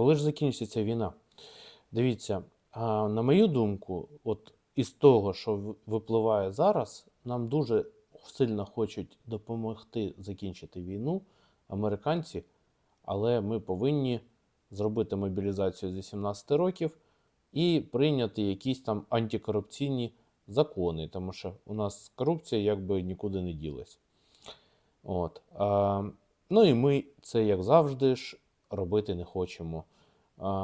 Коли ж закінчиться війна? Дивіться, на мою думку, от із того, що випливає зараз, нам дуже сильно хочуть допомогти закінчити війну американці, але ми повинні зробити мобілізацію з 18 років і прийняти якісь там антикорупційні закони, тому що у нас корупція якби нікуди не ділась. От. Ну і ми це, як завжди, ж робити не хочемо.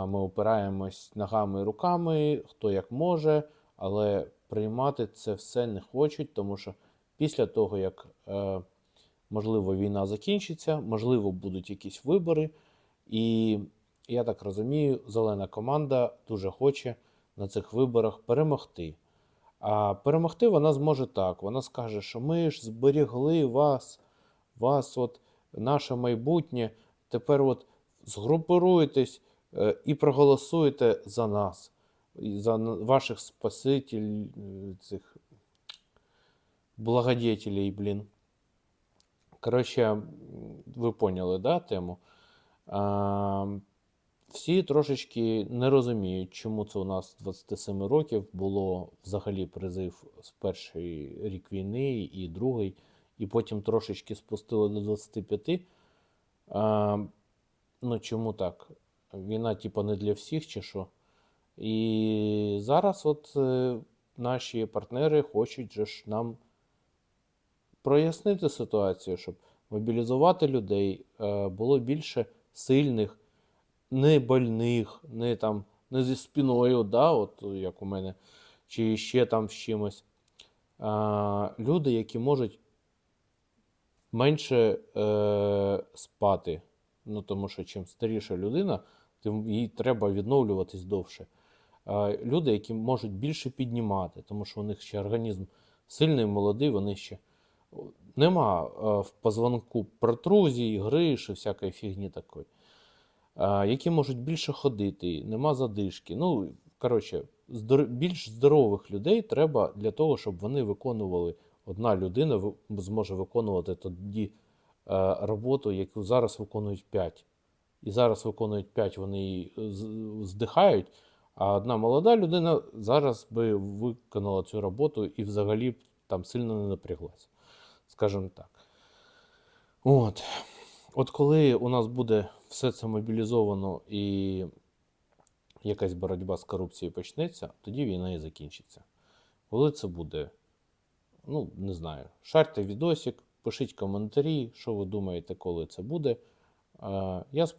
Ми опираємось ногами і руками, хто як може, але приймати це все не хочуть, тому що після того, як е, можливо війна закінчиться, можливо, будуть якісь вибори, і я так розумію, зелена команда дуже хоче на цих виборах перемогти. А перемогти вона зможе так. Вона скаже, що ми ж зберігли вас, вас, от наше майбутнє. Тепер от згрупируєтесь е, і проголосуєте за нас, за ваших спаситель, е, цих благодетелей, блін. Коротше, ви поняли, да, тему? А, всі трошечки не розуміють, чому це у нас 27 років було взагалі призив з перший рік війни і другий, і потім трошечки спустили до 25. А, ну чому так? Війна, типа, не для всіх чи що? І зараз от е, наші партнери хочуть же ж нам прояснити ситуацію, щоб мобілізувати людей, е, було більше сильних, не больних, не там не зі спиною, да, от як у мене, чи ще там з чимось. А, люди, які можуть менше е, спати. Ну, тому що чим старіша людина, тим їй треба відновлюватись довше. Люди, які можуть більше піднімати, тому що у них ще організм сильний, молодий, вони ще нема в позвонку протрузій, гриш і всякої фігні такої. Які можуть більше ходити, нема задишки. Ну, коротше, більш здорових людей треба для того, щоб вони виконували. Одна людина зможе виконувати тоді роботу, яку зараз виконують 5. І зараз виконують 5, вони її здихають, а одна молода людина зараз би виконала цю роботу і взагалі б там сильно не напряглася. Скажімо так. От. От коли у нас буде все це мобілізовано і якась боротьба з корупцією почнеться, тоді війна і закінчиться. Коли це буде? Ну, не знаю. Шарте відосик, пишіть коментарі, що ви думаєте, коли це буде. Е, Я сподіваюся.